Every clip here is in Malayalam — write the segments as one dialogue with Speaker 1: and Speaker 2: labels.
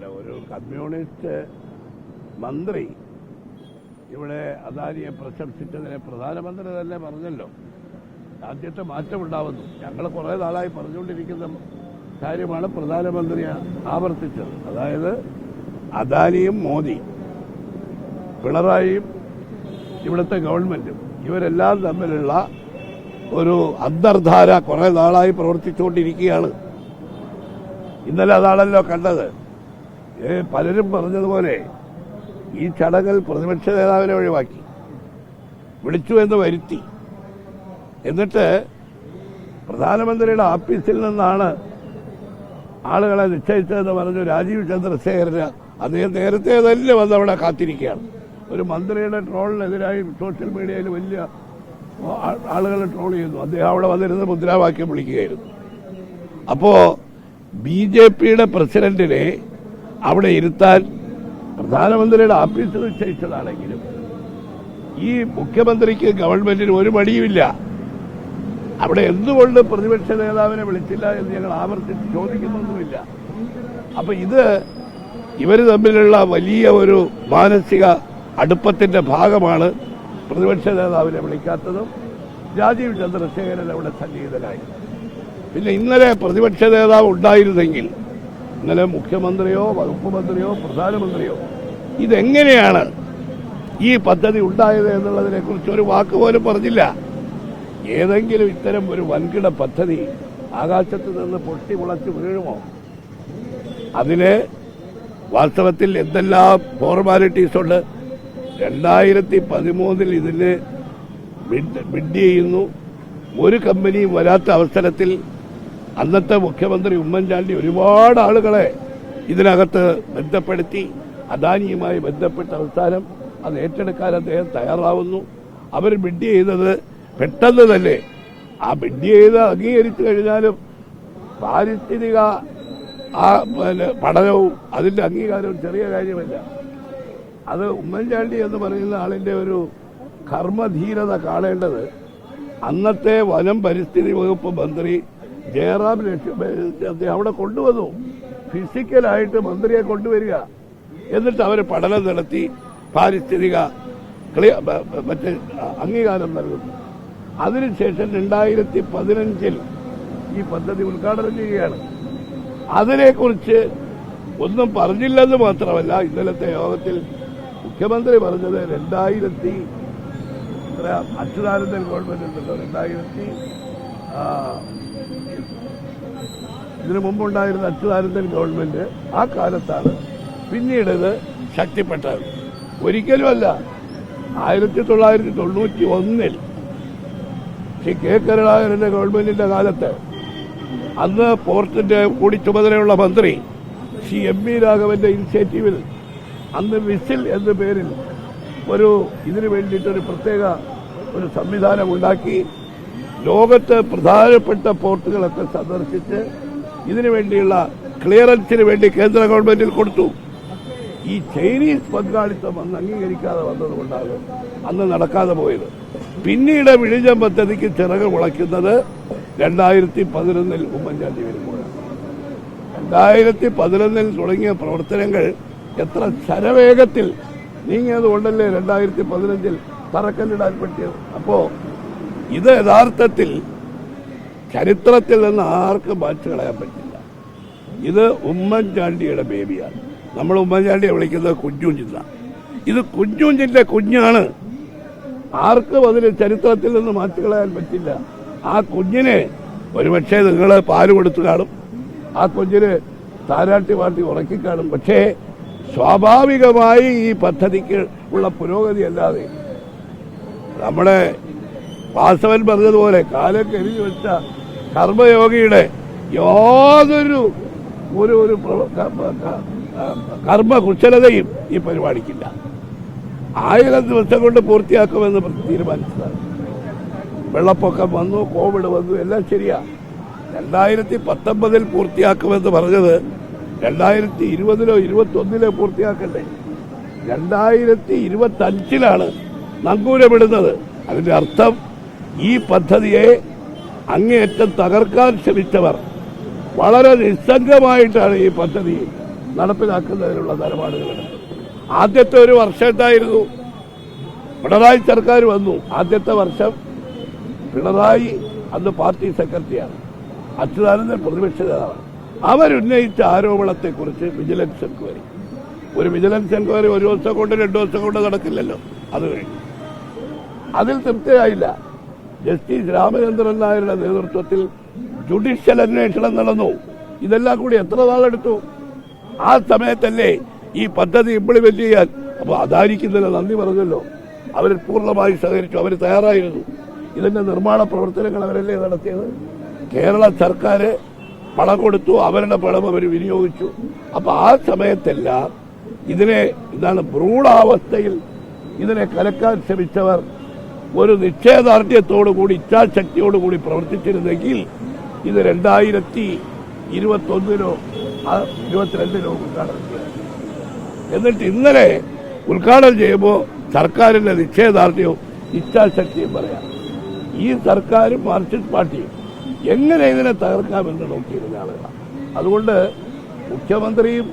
Speaker 1: അല്ല ഒരു കമ്മ്യൂണിസ്റ്റ് മന്ത്രി ഇവിടെ അദാനിയെ പ്രശംസിച്ചതിനെ പ്രധാനമന്ത്രി തന്നെ പറഞ്ഞല്ലോ. ആദ്യത്തെ മാറ്റമുണ്ടാവുന്നു ഞങ്ങൾ കുറേ നാളായി പറഞ്ഞുകൊണ്ടിരിക്കുന്ന കാര്യമാണ് പ്രധാനമന്ത്രി ആവർത്തിച്ചത്. അതായത് അദാനിയും മോദി പിണറായിയും ഇവിടുത്തെ ഗവൺമെന്റും ഇവരെല്ലാം തമ്മിലുള്ള ഒരു അന്തർധാര കുറേ നാളായി പ്രവർത്തിച്ചുകൊണ്ടിരിക്കുകയാണ്. ഇന്നലെ അതാണല്ലോ കണ്ടത്. പലരും പറഞ്ഞതുപോലെ ഈ ചടങ്ങിൽ പ്രതിപക്ഷ നേതാവിനെ ഒഴിവാക്കി. വിളിച്ചു എന്ന് വരുത്തി. എന്നിട്ട് പ്രധാനമന്ത്രിയുടെ ഓഫീസിൽ നിന്നാണ് ആളുകളെ നിശ്ചയിച്ചതെന്ന് പറഞ്ഞു രാജീവ് ചന്ദ്രശേഖരന്. അദ്ദേഹം നേരത്തെ തന്നെ വന്ന് അവിടെ കാത്തിരിക്കുകയാണ്. ഒരു മന്ത്രിയുടെ ട്രോളിനെതിരായി സോഷ്യൽ മീഡിയയിൽ വലിയ ആളുകൾ ട്രോൾ ചെയ്യുന്നു. അദ്ദേഹം അവിടെ വന്നിരുന്ന് മുദ്രാവാക്യം വിളിക്കുകയായിരുന്നു. അപ്പോൾ ബി ജെ പിയുടെ പ്രസിഡന്റിനെ അവിടെ ഇരുത്താൻ പ്രധാനമന്ത്രിയുടെ ആഫീസിൽ നിശ്ചയിച്ചതാണെങ്കിലും ഈ മുഖ്യമന്ത്രിക്ക് ഗവൺമെന്റിന് ഒരു മടിയുമില്ല. അവിടെ എന്തുകൊണ്ട് പ്രതിപക്ഷ നേതാവിനെ വിളിച്ചില്ല എന്ന് ഞങ്ങൾ ആവർത്തിച്ച് ചോദിക്കുന്നൊന്നുമില്ല. അപ്പൊ ഇത് ഇവർ തമ്മിലുള്ള വലിയ ഒരു മാനസിക അടുപ്പത്തിന്റെ ഭാഗമാണ് പ്രതിപക്ഷ നേതാവിനെ വിളിക്കാത്തതും രാജീവ് ചന്ദ്രശേഖരൻ അവിടെ സന്നിഹിതനായി. പിന്നെ ഇന്നലെ പ്രതിപക്ഷ നേതാവ് ഉണ്ടായിരുന്നെങ്കിൽ ഇന്നലെ മുഖ്യമന്ത്രിയോ വകുപ്പ് മന്ത്രിയോ പ്രധാനമന്ത്രിയോ ഇതെങ്ങനെയാണ് ഈ പദ്ധതി ഉണ്ടായത് എന്നുള്ളതിനെ കുറിച്ച് ഒരു വാക്ക് പോലും പറഞ്ഞില്ല. ഏതെങ്കിലും ഇത്തരം ഒരു വൻകിട പദ്ധതി ആകാശത്ത് നിന്ന് പൊട്ടി മുളച്ച് വീഴുമോ? അതിന് വാസ്തവത്തിൽ എന്തെല്ലാം ഫോർമാലിറ്റീസ് ഉണ്ട്? രണ്ടായിരത്തി പതിമൂന്നിൽ ഇതിന് ബിഡ് ബിഡ് ചെയ്യുന്നു. ഒരു കമ്പനിയും വരാത്ത അവസരത്തിൽ അന്നത്തെ മുഖ്യമന്ത്രി ഉമ്മൻചാണ്ടി ഒരുപാട് ആളുകളെ ഇതിനകത്ത് ബന്ധപ്പെടുത്തി അദാനിയുമായി ബന്ധപ്പെട്ട അവസാനം അത് ഏറ്റെടുക്കാൻ അദ്ദേഹം തയ്യാറാവുന്നു. അവർ ബിഡ് ചെയ്തത് പെട്ടെന്ന് തന്നെ. ആ ബിഡ് ചെയ്ത് അംഗീകരിച്ചു കഴിഞ്ഞാലും പാരിസ്ഥിതിക ആ പിന്നെ പഠനവും അതിന്റെ അംഗീകാരവും ചെറിയ കാര്യമല്ല. അത് ഉമ്മൻചാണ്ടി എന്ന് പറയുന്ന ആളിന്റെ ഒരു കർമ്മധീരത കാണേണ്ടത് അന്നത്തെ വനം പരിസ്ഥിതി വകുപ്പ് മന്ത്രി ജയറാം അവിടെ കൊണ്ടുവന്നു. ഫിസിക്കലായിട്ട് മന്ത്രിയെ കൊണ്ടുവരിക. എന്നിട്ട് അവർ പഠനം നടത്തി പാരിസ്ഥിതിക മറ്റേ അംഗീകാരം നൽകുന്നു. അതിനുശേഷം രണ്ടായിരത്തി പതിനഞ്ചിൽ ഈ പദ്ധതി ഉദ്ഘാടനം ചെയ്യുകയാണ്. അതിനെക്കുറിച്ച് ഒന്നും പറഞ്ഞില്ലെന്ന് മാത്രമല്ല ഇന്നലത്തെ യോഗത്തിൽ മുഖ്യമന്ത്രി പറഞ്ഞത് രണ്ടായിരത്തി അച്യുതാനന്ദൻ ഗവൺമെന്റ് ഉണ്ടല്ലോ രണ്ടായിരത്തി ഇതിനു മുമ്പുണ്ടായിരുന്ന അച്യുതാനന്ദൻ ഗവൺമെന്റ് ആ കാലത്താണ് പിന്നീട് ഇത് ശക്തിപ്പെട്ടത്. ഒരിക്കലുമല്ല ആയിരത്തി തൊള്ളായിരത്തി തൊണ്ണൂറ്റി ഒന്നിൽ ശ്രീ കെ കരുണാകരന്റെ ഗവൺമെന്റിന്റെ കാലത്ത് അന്ന് പോർട്ടിന്റെ കൂടി ചുമതലയുള്ള മന്ത്രി ശ്രീ എം വി രാഘവന്റെ ഇനിഷ്യേറ്റീവിൽ അന്ന് വിസിൽ എന്ന പേരിൽ ഒരു ഇതിനു വേണ്ടിയിട്ടൊരു പ്രത്യേക ഒരു സംവിധാനം ഉണ്ടാക്കി ലോകത്ത് പ്രധാനപ്പെട്ട പോർട്ടുകളൊക്കെ സന്ദർശിച്ച് ഇതിനു വേണ്ടിയുള്ള ക്ലിയറൻസിന് വേണ്ടി കേന്ദ്ര ഗവൺമെന്റിൽ കൊടുത്തു. ഈ ചൈനീസ് പങ്കാളിത്തം അന്ന് അംഗീകരിക്കാതെ വന്നതുകൊണ്ടാണ് അന്ന് നടക്കാതെ പോയത്. പിന്നീട് വിഴിഞ്ഞം പദ്ധതിക്ക് ചിറക് മുളയ്ക്കുന്നത് രണ്ടായിരത്തി പതിനൊന്നിൽ ഉമ്മൻചാണ്ടി വരുമ്പോഴാണ്. രണ്ടായിരത്തി പതിനൊന്നിൽ തുടങ്ങിയ പ്രവർത്തനങ്ങൾ എത്ര ശരവേഗത്തിൽ നീങ്ങിയത് കൊണ്ടല്ലേ രണ്ടായിരത്തി പതിനഞ്ചിൽ തറക്കല്ലിടാൻ പറ്റിയത്? അപ്പോ ഇത് യഥാർത്ഥത്തിൽ ചരിത്രത്തിൽ നിന്ന് ആർക്കും മാറ്റി കളയാൻ പറ്റില്ല. ഇത് ഉമ്മൻചാണ്ടിയുടെ ബേബിയാണ്. നമ്മൾ ഉമ്മൻചാണ്ടിയെ വിളിക്കുന്നത് കുഞ്ഞുഞ്ചിന്ന ഇത് കുഞ്ഞുഞ്ചിന്റെ കുഞ്ഞാണ്. ആർക്കും അതിന് ചരിത്രത്തിൽ നിന്ന് മാറ്റി കളയാൻ പറ്റില്ല. ആ കുഞ്ഞിനെ ഒരുപക്ഷെ നിങ്ങൾ പാൽ കൊടുത്തു കാണും. ആ കുഞ്ഞിന് താരാട്ടി വാട്ടി ഉറക്കി കാണും. പക്ഷേ സ്വാഭാവികമായി ഈ പദ്ധതിക്ക് ഉള്ള പുരോഗതി അല്ലാതെ നമ്മുടെ വാസവൻ പറഞ്ഞതുപോലെ കാലം വെച്ച കർമ്മയോഗിയുടെ യാതൊരു ഒരു ഒരു കർമ്മ കുശലതയും ഈ പരിപാടിക്കില്ല. ആയിരം ദിവസം കൊണ്ട് പൂർത്തിയാക്കുമെന്ന് തീരുമാനിച്ചതാണ്. വെള്ളപ്പൊക്കം വന്നു കോവിഡ് വന്നു എല്ലാം ശരിയാ. രണ്ടായിരത്തി പത്തൊമ്പതിൽ പൂർത്തിയാക്കുമെന്ന് പറഞ്ഞത് രണ്ടായിരത്തി ഇരുപതിലോ ഇരുപത്തി ഒന്നിലോ പൂർത്തിയാക്കണ്ടേ? രണ്ടായിരത്തി ഇരുപത്തി അഞ്ചിലാണ് നങ്കൂരമിടുന്നത്. അതിന്റെ അർത്ഥം ഈ പദ്ധതിയെ അങ്ങേയറ്റം തകർക്കാൻ ശ്രമിച്ചവർ വളരെ നിസ്സംഗമായിട്ടാണ് ഈ പദ്ധതി നടപ്പിലാക്കുന്നതിനുള്ള നിലപാടുകൾ ആദ്യത്തെ ഒരു വർഷം പിണറായി സർക്കാർ വന്നു. ആദ്യത്തെ വർഷം പിണറായി അന്ന് പാർട്ടി സെക്രട്ടറിയാണ്. അച്യുതാനന്ദൻ പ്രതിപക്ഷ നേതാവാണ്. അവരുന്നയിച്ച ആരോപണത്തെക്കുറിച്ച് വിജിലൻസ് എൻക്വയറി. ഒരു വിജിലൻസ് എൻക്വയറി ഒരു ദിവസം കൊണ്ട് രണ്ടു ദിവസം കൊണ്ട് നടക്കില്ലല്ലോ. അത് കഴിഞ്ഞു. അതിൽ തൃപ്തിയായില്ല. ജസ്റ്റിസ് രാമചന്ദ്രൻ നായരുടെ നേതൃത്വത്തിൽ ജുഡീഷ്യൽ അന്വേഷണം നടന്നു. ഇതെല്ലാം കൂടി എത്ര നാളെടുത്തു? ആ സമയത്തല്ലേ ഈ പദ്ധതി ഇംപ്ലിമെന്റ് ചെയ്യാൻ അപ്പൊ അതായിരിക്കുന്നില്ല നന്ദി പറഞ്ഞല്ലോ. അവർ പൂർണമായി സഹകരിച്ചു അവർ തയ്യാറായിരുന്നു. ഇതിന്റെ നിർമ്മാണ പ്രവർത്തനങ്ങൾ അവരല്ലേ നടത്തിയത്? കേരള സർക്കാർ പണം കൊടുത്തു അവരുടെ പണം അവർ വിനിയോഗിച്ചു. അപ്പൊ ആ സമയത്തെല്ലാം ഇതിനെ ഇതാണ് ഭ്രൂണാവസ്ഥയിൽ ഇതിനെ കലക്കാൻ ശ്രമിച്ചവർ ഒരു നിശ്ചയദാർഢ്യത്തോടുകൂടി ഇച്ഛാശക്തിയോടുകൂടി പ്രവർത്തിച്ചിരുന്നെങ്കിൽ ഇത് രണ്ടായിരത്തി ഇരുപത്തൊന്നിനോ ഇരുപത്തിരണ്ടിനോ ഉദ്ഘാടനം ചെയ്യാം. എന്നിട്ട് ഇന്നലെ ഉദ്ഘാടനം ചെയ്യുമ്പോൾ സർക്കാരിന്റെ നിശ്ചയദാർഢ്യവും ഇച്ഛാശക്തിയും പറയാം. ഈ സർക്കാരും മാർക്സിസ്റ്റ് പാർട്ടിയും എങ്ങനെ ഇതിനെ തകർക്കാമെന്ന് നോക്കിയിരുന്ന ആളുകളാണ്. അതുകൊണ്ട് മുഖ്യമന്ത്രിയും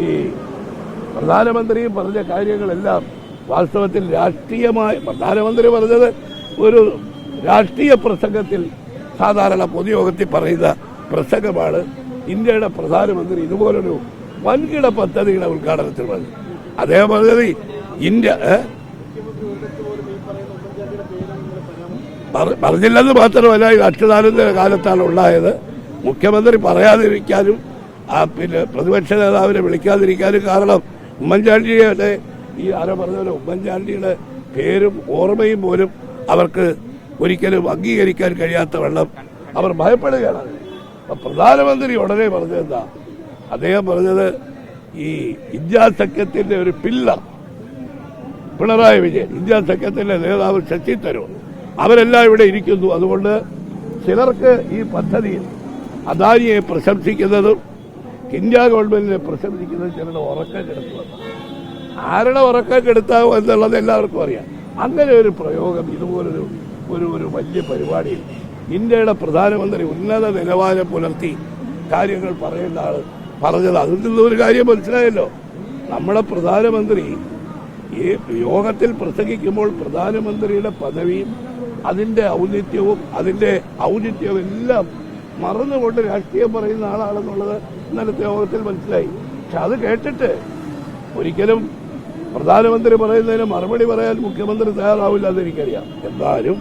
Speaker 1: ഈ പ്രധാനമന്ത്രിയും പറഞ്ഞ കാര്യങ്ങളെല്ലാം വാസ്തവത്തിൽ രാഷ്ട്രീയമായി പ്രധാനമന്ത്രി പറഞ്ഞത് ഒരു രാഷ്ട്രീയ പ്രസംഗത്തിൽ സാധാരണ പൊതുയോഗത്തിൽ പറയുന്ന പ്രസംഗമാണ് ഇന്ത്യയുടെ പ്രധാനമന്ത്രി ഇതുപോലൊരു വൻകിട പദ്ധതിയുടെ ഉദ്ഘാടനത്തിൽ പറഞ്ഞു. അദ്ദേഹം പറഞ്ഞത് ഇന്ത്യ പറഞ്ഞില്ലെന്ന് മാത്രമല്ല ഈ അച്യുതാനന്ദ കാലത്താണ് ഉണ്ടായത്. മുഖ്യമന്ത്രി പറയാതിരിക്കാനും പിന്നെ പ്രതിപക്ഷ നേതാവിനെ വിളിക്കാതിരിക്കാനും കാരണം ഉമ്മൻചാണ്ടിയുടെ ഈ ആരോ പറഞ്ഞ പോലെ ഉമ്മൻചാണ്ടിയുടെ പേരും ഓർമ്മയും പോലും അവർക്ക് ഒരിക്കലും അംഗീകരിക്കാൻ കഴിയാത്ത വെള്ളം അവർ ഭയപ്പെടുകയാണ്. അപ്പം പ്രധാനമന്ത്രി ഉടനെ പറഞ്ഞതെന്താ അദ്ദേഹം പറഞ്ഞത് ഈ ഇന്ത്യാ സഖ്യത്തിന്റെ ഒരു പില്ലർ പിണറായി വിജയൻ ഇന്ത്യാ സഖ്യത്തിന്റെ നേതാവ് ശശി തരൂർ അവരെല്ലാം ഇവിടെ ഇരിക്കുന്നു. അതുകൊണ്ട് ചിലർക്ക് ഈ പദ്ധതിയിൽ അദാനിയെ പ്രശംസിക്കുന്നതും ഇന്ത്യ ഗവൺമെന്റിനെ പ്രശംസിക്കുന്നതും ചിലരുടെ ഉറക്കം കെടുത്തുവന്നു ആരുടെ ഉറക്കം കെടുത്താവും എന്നുള്ളത് എല്ലാവർക്കും അറിയാം. അങ്ങനെ ഒരു പ്രയോഗം ഇതുപോലൊരു ഒരു ഒരു വലിയ പരിപാടിയിൽ ഇന്ത്യയുടെ പ്രധാനമന്ത്രി ഉന്നത നിലവാരം പുലർത്തി കാര്യങ്ങൾ പറയുന്ന ആൾ പറഞ്ഞത്. അതിൽ നിന്ന് ഒരു കാര്യം മനസ്സിലായല്ലോ. നമ്മുടെ പ്രധാനമന്ത്രി ഈ യോഗത്തിൽ പ്രസംഗിക്കുമ്പോൾ പ്രധാനമന്ത്രിയുടെ പദവിയും അതിന്റെ ഔന്നിത്യവും അതിന്റെ ഔന്നിത്യവും എല്ലാം മറന്നുകൊണ്ട് രാഷ്ട്രീയം പറയുന്ന ആളാണെന്നുള്ളത് ഇന്നലത്തെ യോഗത്തിൽ മനസ്സിലായി. പക്ഷെ അത് കേട്ടിട്ട് ഒരിക്കലും പ്രധാനമന്ത്രി പറയുന്നതിന് മറുപടി പറയാൻ മുഖ്യമന്ത്രി തയ്യാറാവില്ല എന്ന് എനിക്കറിയാം. എന്നാലും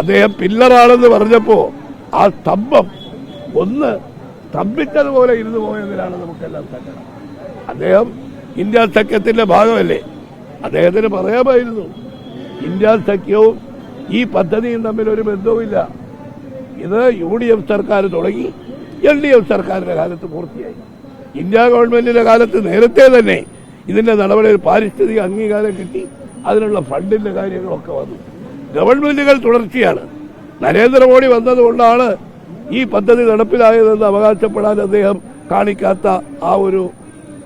Speaker 1: അദ്ദേഹം പില്ലറാണെന്ന് പറഞ്ഞപ്പോ ആ സ്തംഭം ഒന്ന് സ്തംഭിച്ചതുപോലെ ഇരുന്നു പോയതിനാണ് നമുക്കെല്ലാം സങ്കടം അദ്ദേഹം ഇന്ത്യ സഖ്യത്തിന്റെ ഭാഗമല്ലേ? അദ്ദേഹത്തിന് പറയാമായിരുന്നു ഇന്ത്യ സഖ്യവും ഈ പദ്ധതിയും തമ്മിൽ ഒരു ബന്ധവുമില്ല. ഇത് യു ഡി എഫ് സർക്കാർ തുടങ്ങി എൽ ഡി എഫ് സർക്കാരിന്റെ കാലത്ത് പൂർത്തിയായി. ഇന്ത്യ ഗവൺമെന്റിന്റെ കാലത്ത് നേരത്തെ തന്നെ ഇതിന്റെ നടപടിയിൽ പാരിസ്ഥിതിക അംഗീകാരം കിട്ടി. അതിനുള്ള ഫണ്ടിന്റെ കാര്യങ്ങളൊക്കെ വന്നു. ഗവൺമെന്റുകൾ തുടർച്ചയാണ്. നരേന്ദ്രമോദി വന്നതുകൊണ്ടാണ് ഈ പദ്ധതി നടപ്പിലായതെന്ന് അവകാശപ്പെടാൻ അദ്ദേഹം കാണിക്കാത്ത ആ ഒരു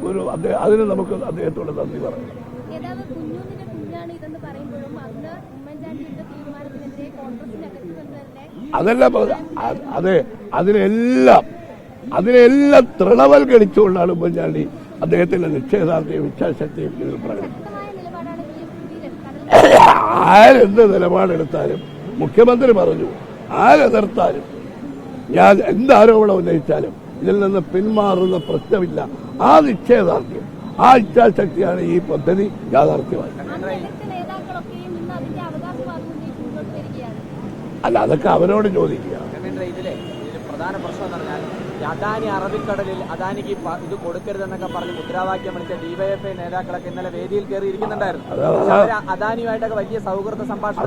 Speaker 1: ഒരു അതിന് നമുക്ക് അദ്ദേഹത്തോട് നന്ദി പറയാം. അതെല്ലാം അതെ അതിനെല്ലാം അതിനെല്ലാം തൃണവൽക്കരിച്ചുകൊണ്ടാണ് ഉമ്മൻചാണ്ടി അദ്ദേഹത്തിന്റെ നിശ്ചയദാർഢ്യം ഇച്ഛാശക്തിയും ഇതിൽ
Speaker 2: പ്രകടിപ്പിക്കും
Speaker 1: ആരെന്ത് നിലപാടെടുത്താലും മുഖ്യമന്ത്രി പറഞ്ഞു ആരെതിർത്താലും ഞാൻ എന്ത് ആരോപണം ഉന്നയിച്ചാലും ഇതിൽ നിന്ന് പിന്മാറുന്ന പ്രശ്നമില്ല. ആ നിശ്ചയദാർഢ്യം ആ ഇച്ഛാശക്തിയാണ് ഈ പദ്ധതി യാഥാർത്ഥ്യമായി അല്ല അതൊക്കെ അവരോട് ചോദിക്കുക.
Speaker 3: പ്രധാന പ്രശ്നം എന്ന് പറഞ്ഞാൽ അദാനി അറബിക്കടലിൽ അദാനിക്ക് ഇത് കൊടുക്കരുതെന്നൊക്കെ പറഞ്ഞ് മുദ്രാവാക്യം വിളിച്ച ഡിവൈഎഫ്ഐ നേതാക്കളൊക്കെ ഇന്നലെ വേദിയിൽ കയറി ഇരിക്കുന്നുണ്ടായിരുന്നു.
Speaker 1: അതാ-
Speaker 3: അദാനിയുമായിട്ടൊക്കെ വലിയ സൗഹൃദ
Speaker 1: സംഭാഷണം.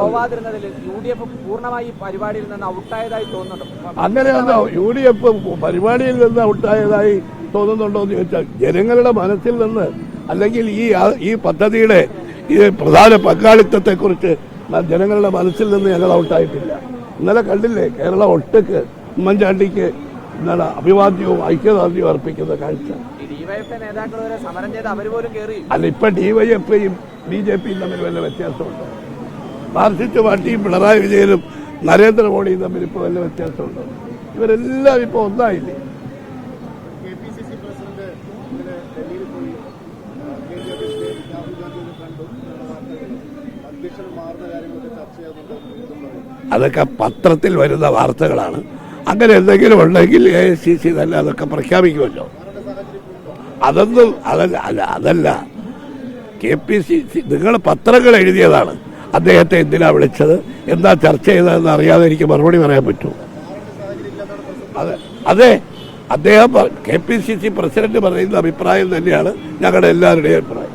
Speaker 3: പോവാതിരുന്നതിൽ യു ഡി എഫ് പൂർണമായി പരിപാടിയിൽ നിന്ന് ഔട്ടായതായി തോന്നുന്നുണ്ട്?
Speaker 1: അങ്ങനെയാണോ യു ഡി എഫ് പരിപാടിയിൽ നിന്ന് ഔട്ടായതായി തോന്നുന്നുണ്ടോ എന്ന് ചോദിച്ചാൽ ജനങ്ങളുടെ മനസ്സിൽ നിന്ന് അല്ലെങ്കിൽ ഈ ഈ പദ്ധതിയുടെ ഈ പ്രധാന പങ്കാളിത്തത്തെക്കുറിച്ച് ജനങ്ങളുടെ മനസ്സിൽ നിന്ന് ഞങ്ങൾ ഔട്ടായിട്ടില്ല. ഇന്നലെ കണ്ടില്ലേ? കേരള ഒട്ടക്ക് ഉമ്മൻചാണ്ടിക്ക് ഇന്നലെ അഭിവാദ്യവും ഐക്യദാർഢ്യവും അർപ്പിക്കുന്ന കാഴ്ച. അല്ല ഇപ്പൊ ഡിവൈഎഫ്ഐയും ബി ജെ പിയും തമ്മിൽ വല്ല വ്യത്യാസമുണ്ടോ? മാർക്സിസ്റ്റ് പാർട്ടിയും പിണറായി വിജയനും നരേന്ദ്രമോദിയും തമ്മിൽ ഇപ്പൊ വല്ല വ്യത്യാസമുണ്ടോ? ഇവരെല്ലാം ഇപ്പോൾ ഒന്നായില്ലേ?
Speaker 4: കണ്ടു.
Speaker 1: അതൊക്കെ പത്രത്തിൽ വരുന്ന വാർത്തകളാണ്. അങ്ങനെ എന്തെങ്കിലും ഉണ്ടെങ്കിൽ എ സി സി തന്നെ അതൊക്കെ പ്രഖ്യാപിക്കുമല്ലോ. അതൊന്നും അതല്ല അല്ല അതല്ല. കെ പി സി സി നിങ്ങൾ പത്രങ്ങൾ എഴുതിയതാണ്. അദ്ദേഹത്തെ എന്തിനാ വിളിച്ചത്? എന്താ ചർച്ച ചെയ്തതെന്ന് അറിയാതെ എനിക്ക് മറുപടി പറയാൻ പറ്റൂ. അതെ അതെ. അദ്ദേഹം K P C C president പറയുന്ന അഭിപ്രായം തന്നെയാണ് ഞങ്ങളുടെ എല്ലാവരുടെയും അഭിപ്രായം.